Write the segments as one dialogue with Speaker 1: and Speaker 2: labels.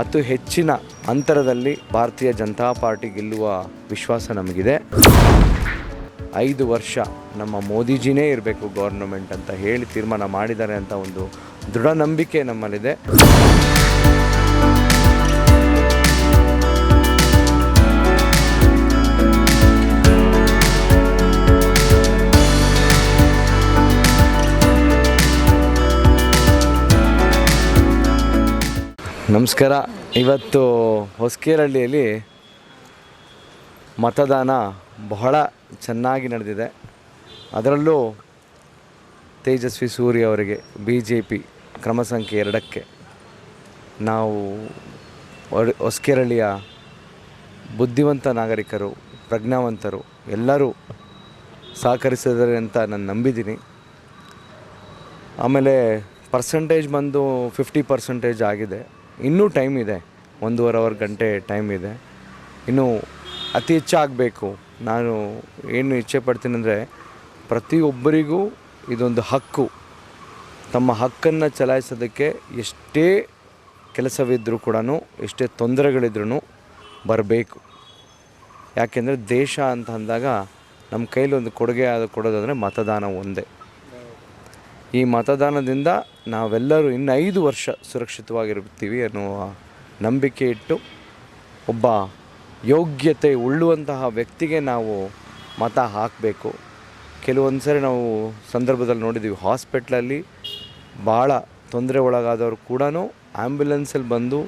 Speaker 1: ಅತಿ ಹೆಚ್ಚಿನ ಅಂತರದಲ್ಲಿ ಭಾರತೀಯ ಜನತಾ ಪಾರ್ಟಿ ಗೆಲ್ಲುವ ವಿಶ್ವಾಸ ನಮಗಿದೆ. ಐದು ವರ್ಷ ನಮ್ಮ ಮೋದಿಜಿನೇ ಇರಬೇಕು ಗೌರ್ನಮೆಂಟ್ ಅಂತ ಹೇಳಿ ತೀರ್ಮಾನ ಮಾಡಿದ್ದಾರೆ ಅಂತ ಒಂದು ದೃಢ ನಂಬಿಕೆ ನಮ್ಮಲ್ಲಿದೆ. ನಮಸ್ಕಾರ. ಇವತ್ತು ಹೊಸಕೇರಹಳ್ಳಿಯಲ್ಲಿ ಮತದಾನ ಬಹಳ ಚೆನ್ನಾಗಿ ನಡೆದಿದೆ. ಅದರಲ್ಲೂ ತೇಜಸ್ವಿ ಸೂರ್ಯ ಅವರಿಗೆ ಬಿ ಜೆ ಪಿ ಕ್ರಮ ಸಂಖ್ಯೆ ಎರಡಕ್ಕೆ ನಾವು ಹೊಸಕೇರಳ್ಳಿಯ ಬುದ್ಧಿವಂತ ನಾಗರಿಕರು, ಪ್ರಜ್ಞಾವಂತರು ಎಲ್ಲರೂ ಸಹಕರಿಸಿದ್ದಾರೆ ಅಂತ ನಾನು ನಂಬಿದ್ದೀನಿ. ಆಮೇಲೆ ಪರ್ಸೆಂಟೇಜ್ ಬಂದು ಫಿಫ್ಟಿ ಪರ್ಸೆಂಟೇಜ್ ಆಗಿದೆ. ಇನ್ನೂ ಟೈಮ್ ಇದೆ. ಒಂದೂವರೆ ಅವರ್ ಗಂಟೆ ಟೈಮ್ ಇದೆ. ಇನ್ನೂ ಅತಿ ಹೆಚ್ಚಾಗಬೇಕು ನಾನು ಏನು ಇಚ್ಛೆ ಪಡ್ತೀನಿ ಅಂದರೆ ಪ್ರತಿಯೊಬ್ಬರಿಗೂ ಇದೊಂದು ಹಕ್ಕು. ತಮ್ಮ ಹಕ್ಕನ್ನು ಚಲಾಯಿಸೋದಕ್ಕೆ ಎಷ್ಟೇ ಕೆಲಸವಿದ್ದರೂ ಕೂಡ ಎಷ್ಟೇ ತೊಂದರೆಗಳಿದ್ರೂ ಬರಬೇಕು. ಯಾಕೆಂದರೆ ದೇಶ ಅಂತ ಅಂದಾಗ ನಮ್ಮ ಕೈಲಿ ಒಂದು ಕೊಡುಗೆ ಆದ ಕೊಡೋದಂದರೆ ಮತದಾನ ಒಂದೇ. ಈ ಮತದಾನದಿಂದ ನಾವೆಲ್ಲರೂ ಇನ್ನು ಐದು ವರ್ಷ ಸುರಕ್ಷಿತವಾಗಿರುತ್ತೀವಿ ಅನ್ನುವ ನಂಬಿಕೆ ಇಟ್ಟು ಒಬ್ಬ ಯೋಗ್ಯತೆ ಉಳ್ಳುವಂತಹ ವ್ಯಕ್ತಿಗೆ ನಾವು ಮತ ಹಾಕಬೇಕು. ಕೆಲವೊಂದು ಸರಿ ನಾವು ಸಂದರ್ಭದಲ್ಲಿ ನೋಡಿದ್ದೀವಿ ಹಾಸ್ಪಿಟ್ಲಲ್ಲಿ ಭಾಳ ತೊಂದರೆ ಒಳಗಾದವರು ಕೂಡ ಆ್ಯಂಬುಲೆನ್ಸಲ್ಲಿ ಬಂದು,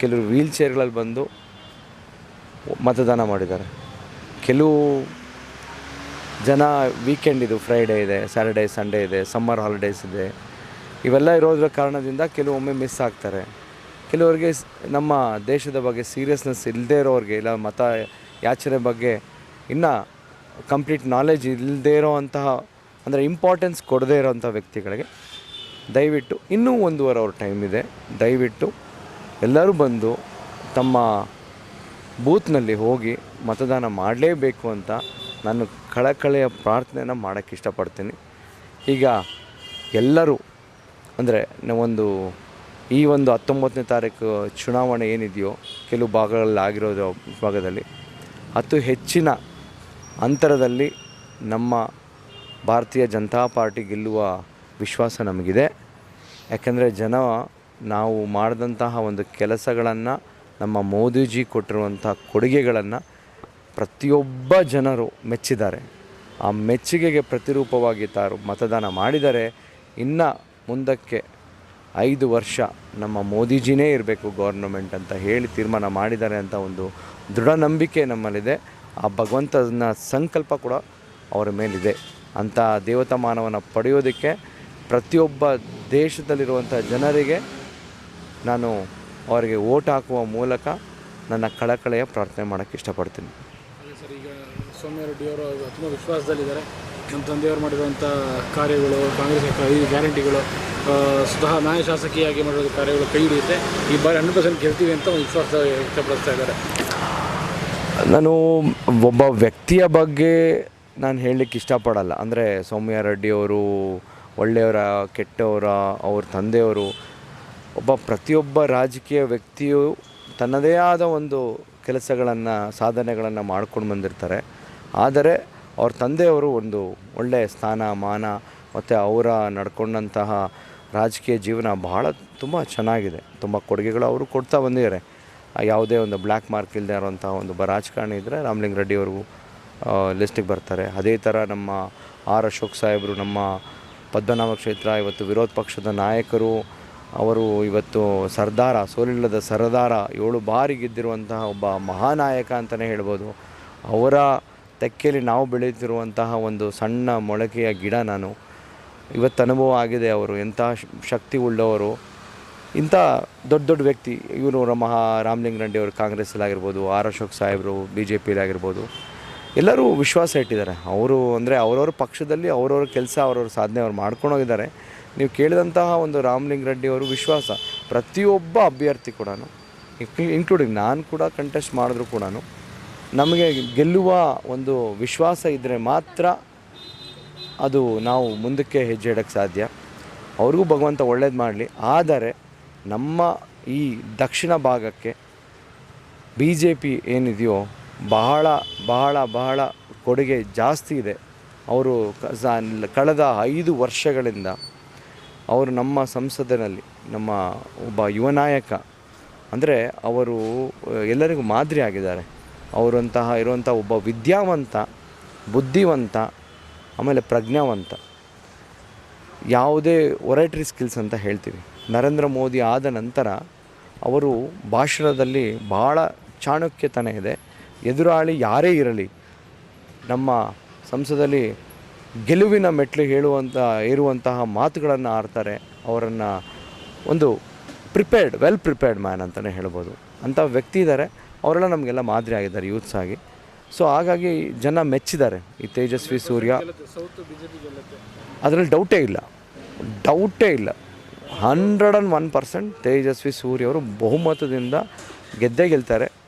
Speaker 1: ಕೆಲವರು ವೀಲ್ ಚೇರ್ಗಳಲ್ಲಿ ಬಂದು ಮತದಾನ ಮಾಡಿದ್ದಾರೆ. ಕೆಲವು ಜನ ವೀಕೆಂಡ್ ಇದು ಫ್ರೈಡೇ ಇದೆ ಸ್ಯಾಟರ್ಡೇ ಸಂಡೇ ಇದೆ ಸಮ್ಮರ್ ಹಾಲಿಡೇಸ್ ಇದೆ. ಇವೆಲ್ಲ ಇರೋದ್ರ ಕಾರಣದಿಂದ ಕೆಲವೊಮ್ಮೆ ಮಿಸ್ ಆಗ್ತಾರೆ. ಕೆಲವರಿಗೆ ನಮ್ಮ ದೇಶದ ಬಗ್ಗೆ ಸೀರಿಯಸ್ನೆಸ್ ಇಲ್ಲದೇ ಇರೋರಿಗೆ ಇಲ್ಲ, ಮತ ಯಾಚನೆ ಬಗ್ಗೆ ಇನ್ನೂ ಕಂಪ್ಲೀಟ್ ನಾಲೆಜ್ ಇಲ್ಲದೇ ಇರೋವಂತಹ ಅಂದರೆ ಇಂಪಾರ್ಟೆನ್ಸ್ ಕೊಡದೇ ಇರೋವಂಥ ವ್ಯಕ್ತಿಗಳಿಗೆ ದಯವಿಟ್ಟು, ಇನ್ನೂ ಒಂದೂವರೆ ಅವ್ರ ಟೈಮ್ ಇದೆ. ದಯವಿಟ್ಟು ಎಲ್ಲರೂ ಬಂದು ತಮ್ಮ ಬೂತ್ನಲ್ಲಿ ಹೋಗಿ ಮತದಾನ ಮಾಡಲೇಬೇಕು ಅಂತ ನಾನು ಕಳಕಳೆಯ ಪ್ರಾರ್ಥನೆಯನ್ನು ಮಾಡೋಕ್ಕೆ ಇಷ್ಟಪಡ್ತೀನಿ. ಈಗ ಎಲ್ಲರೂ, ಅಂದರೆ ಒಂದು ಈ ಒಂದು ಹತ್ತೊಂಬತ್ತನೇ ತಾರೀಕು ಚುನಾವಣೆ ಏನಿದೆಯೋ, ಕೆಲವು ಭಾಗಗಳಲ್ಲಿ ಆಗಿರೋದು ಭಾಗದಲ್ಲಿ, ಅತಿ ಹೆಚ್ಚಿನ ಅಂತರದಲ್ಲಿ ನಮ್ಮ ಭಾರತೀಯ ಜನತಾ ಪಾರ್ಟಿ ಗೆಲ್ಲುವ ವಿಶ್ವಾಸ ನಮಗಿದೆ. ಯಾಕೆಂದರೆ ಜನ ನಾವು ಮಾಡಿದಂತಹ ಒಂದು ಕೆಲಸಗಳನ್ನು ನಮ್ಮ ಮೋದಿಜಿ ಕೊಟ್ಟಿರುವಂಥ ಕೊಡುಗೆಗಳನ್ನು ಪ್ರತಿಯೊಬ್ಬ ಜನರು ಮೆಚ್ಚಿದ್ದಾರೆ. ಆ ಮೆಚ್ಚುಗೆಗೆ ಪ್ರತಿರೂಪವಾಗಿ ತಾರು ಮತದಾನ ಮಾಡಿದರೆ ಇನ್ನು ಮುಂದಕ್ಕೆ ಐದು ವರ್ಷ ನಮ್ಮ ಮೋದಿಜಿನೇ ಇರಬೇಕು ಗೌರ್ನಮೆಂಟ್ ಅಂತ ಹೇಳಿ ತೀರ್ಮಾನ ಮಾಡಿದ್ದಾರೆ ಅಂತ ಒಂದು ದೃಢ ನಂಬಿಕೆ ನಮ್ಮಲ್ಲಿದೆ. ಆ ಭಗವಂತನ ಸಂಕಲ್ಪ ಕೂಡ ಅವರ ಮೇಲಿದೆ. ಅಂತ ದೇವತಾ ಮಾನವನ ಪಡೆಯೋದಕ್ಕೆ ಪ್ರತಿಯೊಬ್ಬ ದೇಶದಲ್ಲಿರುವಂಥ ಜನರಿಗೆ ನಾನು ಅವರಿಗೆ ಓಟ್ ಹಾಕುವ ಮೂಲಕ ನನ್ನ ಕಳಕಳೆಯ ಪ್ರಾರ್ಥನೆ ಮಾಡೋಕ್ಕೆ ಇಷ್ಟಪಡ್ತೀನಿ.
Speaker 2: ಸರ್, ಈಗ ಸೌಮ್ಯ ರೆಡ್ಡಿ ಅವರು ತುಂಬ ವಿಶ್ವಾಸದಲ್ಲಿದ್ದಾರೆ. ನಮ್ಮ ತಂದೆಯವರು ಮಾಡಿರುವಂಥ ಕಾರ್ಯಗಳು, ಕಾಂಗ್ರೆಸ್ ಈ ಗ್ಯಾರಂಟಿಗಳು ಸ್ವತಃ ನಾಯ ಶಾಸಕಿಯಾಗಿ ಮಾಡಿರೋ ಕಾರ್ಯಗಳು ಕೈ ಹಿಡಿಯುತ್ತೆ. ಈ ಬಾರಿ ಹಂಡ್ರೆಡ್ ಪರ್ಸೆಂಟ್ ಗೆಲ್ತೀವಿ ಅಂತ ಒಂದು ವಿಶ್ವಾಸ ವ್ಯಕ್ತಪಡಿಸ್ತಾ ಇದ್ದಾರೆ.
Speaker 1: ನಾನು ಒಬ್ಬ ವ್ಯಕ್ತಿಯ ಬಗ್ಗೆ ನಾನು ಹೇಳಲಿಕ್ಕೆ ಇಷ್ಟಪಡಲ್ಲ. ಅಂದರೆ ಸೌಮ್ಯ ರೆಡ್ಡಿ ಅವರು, ಒಳ್ಳೆಯವರ, ಕೆಟ್ಟವರ, ಅವ್ರ ತಂದೆಯವರು, ಒಬ್ಬ ಪ್ರತಿಯೊಬ್ಬ ರಾಜಕೀಯ ವ್ಯಕ್ತಿಯು ತನ್ನದೇ ಆದ ಒಂದು ಕೆಲಸಗಳನ್ನು, ಸಾಧನೆಗಳನ್ನು ಮಾಡ್ಕೊಂಡು ಬಂದಿರ್ತಾರೆ. ಆದರೆ ಅವ್ರ ತಂದೆಯವರು ಒಂದು ಒಳ್ಳೆಯ ಸ್ಥಾನ, ಮಾನ ಮತ್ತು ಅವರ ನಡ್ಕೊಂಡಂತಹ ರಾಜಕೀಯ ಜೀವನ ಬಹಳ ತುಂಬ ಚೆನ್ನಾಗಿದೆ. ತುಂಬ ಕೊಡುಗೆಗಳು ಅವರು ಕೊಡ್ತಾ ಬಂದಿದ್ದಾರೆ. ಯಾವುದೇ ಒಂದು ಬ್ಲ್ಯಾಕ್ ಮಾರ್ಕ್ ಇಲ್ಲದೆ ಇರೋಂಥ ಒಂದು ಬ ರಾಜಕಾರಣಿ ಇದ್ದರೆ ರಾಮಲಿಂಗ ರೆಡ್ಡಿ ಅವರು ಲಿಸ್ಟಿಗೆ ಬರ್ತಾರೆ. ಅದೇ ಥರ ನಮ್ಮ ಆರ್ ಅಶೋಕ್ ಸಾಹೇಬರು, ನಮ್ಮ ಪದ್ಮನಾಭ ಕ್ಷೇತ್ರ, ಇವತ್ತು ವಿರೋಧ ಪಕ್ಷದ ನಾಯಕರು ಅವರು ಇವತ್ತು ಸರ್ದಾರ, ಸೋಲಿಲ್ಲದ ಸರದಾರ, ಏಳು ಬಾರಿ ಗೆದ್ದಿರುವಂತಹ ಒಬ್ಬ ಮಹಾನಾಯಕ ಅಂತಲೇ ಹೇಳ್ಬೋದು. ಅವರ ತೆಕ್ಕೆಯಲ್ಲಿ ನಾವು ಬೆಳೆಯುತ್ತಿರುವಂತಹ ಒಂದು ಸಣ್ಣ ಮೊಳಕೆಯ ಗಿಡ ನಾನು. ಇವತ್ತು ಅನುಭವ ಆಗಿದೆ ಅವರು, ಎಂಥ ಶಕ್ತಿ ಉಳ್ಳವರು. ಇಂಥ ದೊಡ್ಡ ದೊಡ್ಡ ವ್ಯಕ್ತಿ, ಇವರು ರಮ ರಾಮಲಿಂಗ ರೆಡ್ಡಿ ಅವರು ಕಾಂಗ್ರೆಸ್ಸಲ್ಲಾಗಿರ್ಬೋದು ಆರ್ ಅಶೋಕ್ ಸಾಹೇಬರು ಬಿ ಜೆ ಪಿಲಾಗಿರ್ಬೋದು ಎಲ್ಲರೂ ವಿಶ್ವಾಸ ಇಟ್ಟಿದ್ದಾರೆ. ಅವರು ಅಂದರೆ ಅವರವ್ರ ಪಕ್ಷದಲ್ಲಿ ಅವರವ್ರ ಕೆಲಸ, ಅವ್ರವ್ರ ಸಾಧನೆ ಅವ್ರು ಮಾಡ್ಕೊಂಡು ಹೋಗಿದ್ದಾರೆ. ನೀವು ಕೇಳಿದಂತಹ ಒಂದು ರಾಮಲಿಂಗ ರೆಡ್ಡಿ ಅವರು ವಿಶ್ವಾಸ, ಪ್ರತಿಯೊಬ್ಬ ಅಭ್ಯರ್ಥಿ ಕೂಡ ಇನ್ಕ್ಲೂಡಿಂಗ್ ನಾನು ಕೂಡ ಕಂಟೆಸ್ಟ್ ಮಾಡಿದ್ರು ಕೂಡ ನಮಗೆ ಗೆಲ್ಲುವ ಒಂದು ವಿಶ್ವಾಸ ಇದ್ದರೆ ಮಾತ್ರ ಅದು ನಾವು ಮುಂದಕ್ಕೆ ಹೆಜ್ಜೆ ಇಡೋಕ್ಕೆ ಸಾಧ್ಯ. ಅವ್ರಿಗೂ ಭಗವಂತ ಒಳ್ಳೇದು ಮಾಡಲಿ. ಆದರೆ ನಮ್ಮ ಈ ದಕ್ಷಿಣ ಭಾಗಕ್ಕೆ ಬಿ ಜೆ ಪಿ ಏನಿದೆಯೋ, ಬಹಳ ಬಹಳ ಬಹಳ ಕೊಡುಗೆ ಜಾಸ್ತಿ ಇದೆ. ಅವರು ಕಳೆದ ಐದು ವರ್ಷಗಳಿಂದ ಅವರು ನಮ್ಮ ಸಂಸದನಲ್ಲಿ ನಮ್ಮ ಒಬ್ಬ ಯುವ ನಾಯಕ. ಅಂದರೆ ಅವರು, ಎಲ್ಲರಿಗೂ ಮಾದರಿ ಆಗಿದ್ದಾರೆ. ಅವರಂತಹ ಇರುವಂಥ ಒಬ್ಬ ವಿದ್ಯಾವಂತ, ಬುದ್ಧಿವಂತ, ಆಮೇಲೆ ಪ್ರಜ್ಞಾವಂತ. ಯಾವುದೇ ಒರೈಟ್ರಿ ಸ್ಕಿಲ್ಸ್ ಅಂತ ಹೇಳ್ತೀವಿ. ನರೇಂದ್ರ ಮೋದಿ ಆದ ನಂತರ ಅವರು ಭಾಷಣದಲ್ಲಿ ಭಾಳ ಚಾಣಕ್ಯತನ ಇದೆ. ಎದುರಾಳಿ ಯಾರೇ ಇರಲಿ, ನಮ್ಮ ಸಂಸದಲ್ಲಿ ಗೆಲುವಿನ ಮೆಟ್ಲು ಹೇಳುವಂಥ ಏರುವಂತಹ ಮಾತುಗಳನ್ನು ಆಡ್ತಾರೆ. ಅವರನ್ನು ಒಂದು ಪ್ರಿಪೇರ್ಡ್ ವೆಲ್ ಪ್ರಿಪೇರ್ಡ್ ಮ್ಯಾನ್ ಅಂತಲೇ ಹೇಳ್ಬೋದು. ಅಂಥ ವ್ಯಕ್ತಿ ಇದ್ದಾರೆ ಅವರೆಲ್ಲ ನಮಗೆಲ್ಲ ಮಾದರಿ ಆಗಿದ್ದಾರೆ, ಯೂತ್ಸ್ ಆಗಿ. ಸೊ ಹಾಗಾಗಿ ಜನ ಮೆಚ್ಚಿದ್ದಾರೆ ಈ ತೇಜಸ್ವಿ, ಸೂರ್ಯ. ಅದರಲ್ಲಿ ಡೌಟೇ ಇಲ್ಲ. ಡೌಟೇ ಇಲ್ಲ. Hundred and one percent Tejasvi, Surya ಅವರು ಬಹುಮತದಿಂದ ಗೆದ್ದೇ ಗೆಲ್ತಾರೆ.